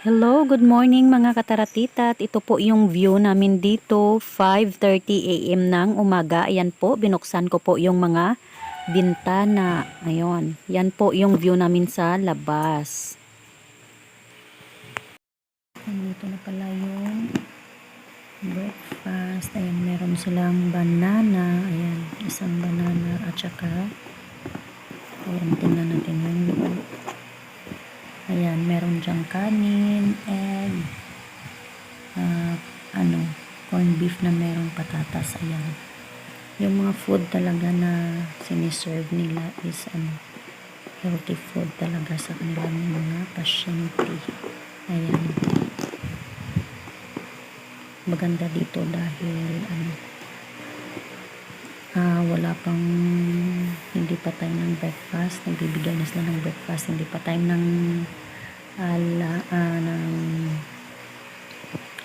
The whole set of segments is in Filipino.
Hello, good morning mga kataratitat. Ito po yung view namin dito, 5.30 a.m. ng umaga. Ayan po, binuksan ko po yung mga bintana. Ayun, yan po yung view namin sa labas. Dito na pala yung breakfast. Ayan, meron silang banana. Ayan, isang banana at saka ayan, tingnan natin yung. Ayan, meron dyang kanin, egg, ah, ano, corned beef na merong patatas. Ayan. Yung mga food talaga na siniserve nila is ano, healthy food talaga sa kanilang mga pasyente. Ayan. Maganda dito dahil ano, ah wala pang hindi pa time ng breakfast. Nagbibigay na sila ng breakfast. Hindi pa time ng ala ah, ng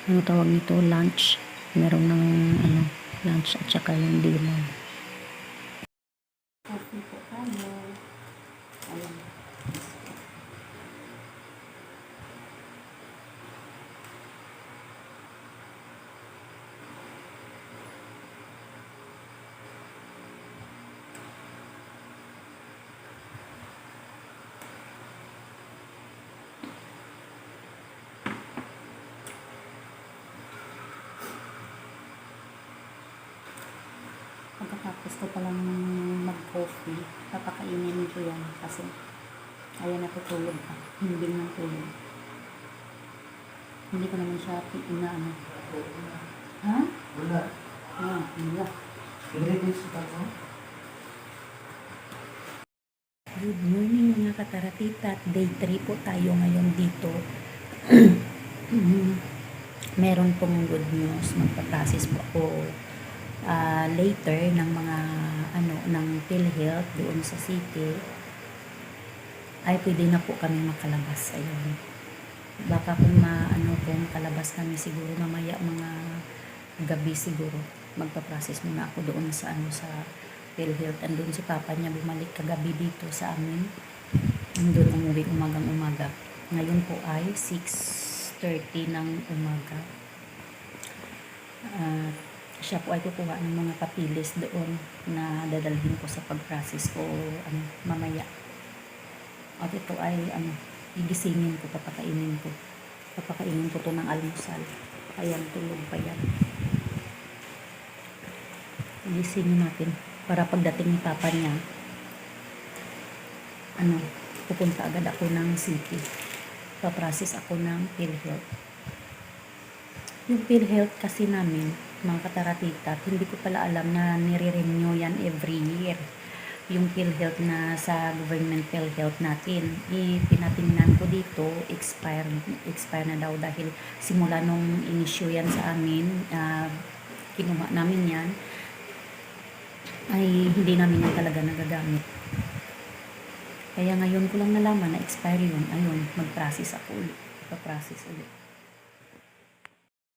ano tawag nito? Lunch. Meron ng ano lunch at saka yung dinner Pagkatapos ko palang mag-coffee, papakainin ko yan kasi ayan natutulog pa. Hindi ng tulog. Hindi ko naman siya inaano. Ha? Wala. Ah, wala. Good morning mga kataratita. Day 3 po tayo ngayon dito. Meron pong good news. Magpa-process po ako ah, later ng mga ano ng PhilHealth doon sa city. Ay pwede na po kami makalabas. Ayun. Baka kung maano kung kalabas kami siguro mamaya mga gabi siguro magpa-process muna ako doon sa ano sa PhilHealth. Andun si Papa niya bumalik kagabi dito sa amin. Andun umuwi umagang umaga. Ngayon po ay 6.30 ng umaga. Ah, siya po ay kukuha ng mga papilis doon na dadalhin ko sa pag-process ko ano, mamaya. At ito ay ano, gigisingin ko, papakainin ko. Papakainin ko to ng almusal. Ayan, tulog pa yan. Gigisingin natin para pagdating ni papa niya, ano, pupunta agad ako ng city. Paprocess ako ng PhilHealth. Yung PhilHealth kasi namin, mga kataratita, hindi ko pala alam na nire-renew yan every year. Yung PhilHealth na sa government PhilHealth natin, ipinatingnan ko dito, expire, expire na daw dahil simula nung inisyo yan sa amin, ah, kinuha namin yan, ay hindi namin yan talaga nagagamit. Kaya ngayon ko lang nalaman na expire yun. Ayun, mag-process ako ulit. Pa-process ulit.